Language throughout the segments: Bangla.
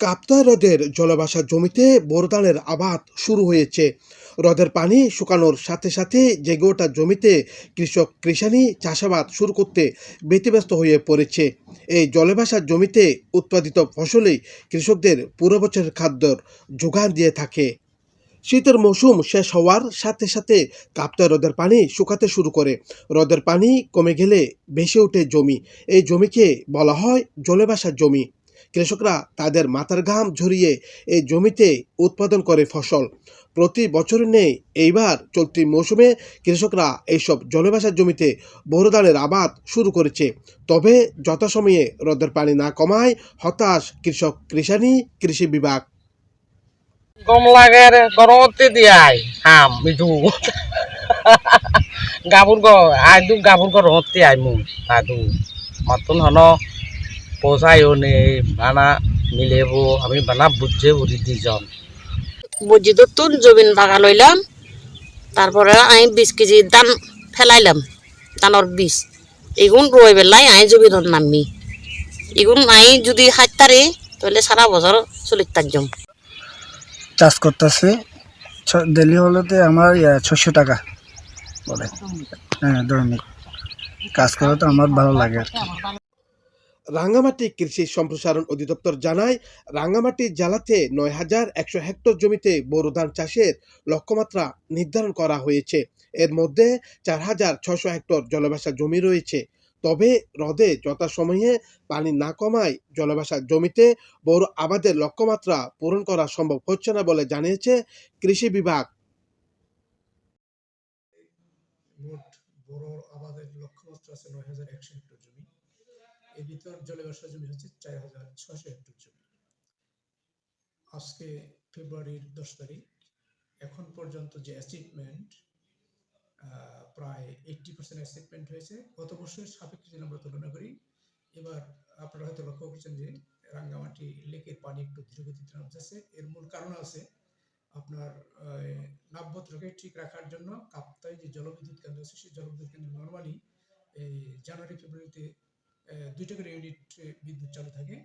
কাপ্তা হ্রদের জলবাসা জমিতে বোরদানের আবাদ শুরু হয়েছে। হ্রদের পানি শুকানোর সাথে সাথে জেগে ওঠা জমিতে কৃষক কৃষানি চাষাবাদ শুরু করতে ব্যতিব্যস্ত হয়ে পড়েছে। এই জলবাসা জমিতে উৎপাদিত ফসলেই কৃষকদের পুরো বছরের খাদ্যর যোগান দিয়ে থাকে। শীতের মৌসুম শেষ হওয়ার সাথে সাথে কাপ্তা হ্রদের পানি শুকাতে শুরু করে। হ্রদের পানি কমে গেলে ভেসে ওঠে জমি। এই জমিকে বলা হয় জলেবাসা জমি। কৃষকরা তাদের মাথার ঘাম ঝরিয়ে এই জমিতে উৎপাদন করে ফসল। প্রতি বছর নেই এইবার চলতি মৌসুমে কৃষকরা এইসব জলবাসার জমিতে বোরো ধানের আবাদ শুরু করেছে। তবে যথাসময়ে হ্রদের পানি না কমায় হতাশ কৃষক, কৃষানি, কৃষি বিভাগ। গম লাগে রে গরমতে দিয়াই হাম, মিঠু। গাবুর গাবুর গরমতে আই মু আদু। মাতুন হন পৌঁছাইও নে বানা মিলেব আমি বানা বুঝছে বুঝি দুইজন বুঝি তো তুন জমিন ভাগা লইলাম তারপরে আমি বিশ কেজি ধান ফেলাইলাম ধানের বীজ এগুন রয়ে বেলাই আই জমিন নামি এগুন আই যদি হাত তারি তাহলে সারা বছর চলিত থাকতাম চাষ করতেছে ডেলি হলেতে আমার ছশো টাকা বলে। হ্যাঁ দৈনিক। কাজ করা তো আমার ভালো লাগে আর কি। রাঙ্গামাটি কৃষি সম্প্রসারণ অধিদপ্তর জানায়, রাঙ্গামাটি জেলাতে নয় হাজার একশো হেক্টর জমিতে বোরো ধান চাষের লক্ষ্যমাত্রা নির্ধারণ করা হয়েছে। এর মধ্যে চার হাজার ছশো হেক্টর জলবাসা জমি রয়েছে। তবে হ্রদে যথাসময়ে পানি না কমায় জলবাসা জমিতে বড় আবাদের লক্ষ্যমাত্রা পূরণ করা সম্ভব হচ্ছে না বলে জানিয়েছে কৃষি বিভাগ। মোট বড় আবাদের লক্ষ্যমাত্রা আছে নয় হাজার একশো হেক্টর জমি। জলবাসা জমি হচ্ছে চার হাজার ছশো হেক্টর জমি। আজকে ফেব্রুয়ারির দশ তারিখ, এখন পর্যন্ত যে অ্যাচিভমেন্ট প্রায় পার্সেন্ট অ্যাচিভমেন্ট হয়েছে। গত বছরের সাপেক্ষে যদি আমরা তুলনা করি, এবার আপনারা হয়তো লক্ষ্য করছেন যে রাঙ্গামাটি লেকের পানি একটু ধীরগতিতে নামতেছে। এর মূল কারণ আছে আপনার নাব্যত্রকে ঠিক রাখার জন্য কাপ্তাই যে জলবিদ্যুৎ কেন্দ্র আছে, সেই জলবিদ্যুৎ কেন্দ্র নর্মালি এই জানুয়ারি, ফেব্রুয়ারিতে দুইটা করে ইউনিট বিদ্যুৎ চালু থাকে।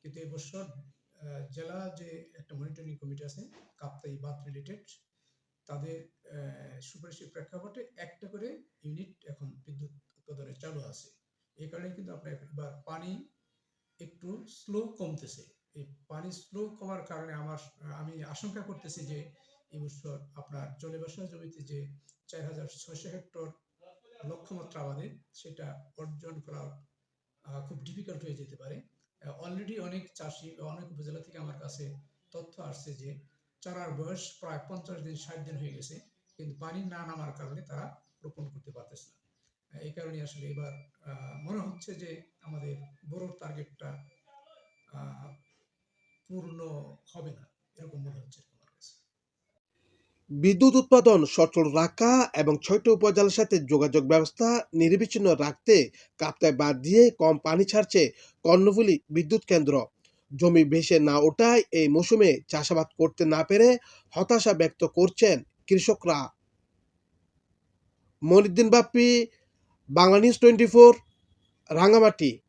কিন্তু এবছর জেলা যে একটা মনিটরিং কমিটি আছে, কাপ্তাই বাদ রিলেটেড তাদের সুপারিশের প্রেক্ষাপটে একটা করে ইউনিট এখন বিদ্যুৎ উৎপাদনে চালু আছে। এই কারণে কিন্তু আপনার এবার পানি একটু স্লো কমতেছে। এই পানি স্লো কমার কারণে আমার, আমি আশঙ্কা করতেছি যে এবছর আপনার জলবাসা জমিতে যে চার হাজার ছয়শো হেক্টর লক্ষ্যমাত্রা আবাদে সেটা অর্জন করা খুব ডিফিকাল্ট হয়ে যেতে পারে। অলরেডি অনেক চাষি অনেক উপজেলা থেকে আমার কাছে তথ্য আসছে যে, চারার বয়স প্রায় পঞ্চাশ দিন, ষাট দিন হয়ে গেছে, কিন্তু পানি না নামার কারণে তারা রোপণ করতে পারতেছে না। এই কারণে আসলে এবার মনে হচ্ছে যে আমাদের বড় টার্গেটটা পূর্ণ হবে না, এরকম মনে বিদ্যুৎ উৎপাদন সচল রাখা এবং ছয়টি উপজেলার সাথে যোগাযোগ ব্যবস্থা নিরবিচ্ছিন্ন রাখতে কাপ্তায় বাদ দিয়ে কম পানি ছাড়ছে কর্ণফুলী বিদ্যুৎ কেন্দ্র। জমি ভেসে না ওঠায় এই মৌসুমে চাষাবাদ করতে না পেরে হতাশা ব্যক্ত করছেন কৃষকরা। Moniddin Bappi, Bangla news twenty four Rangamati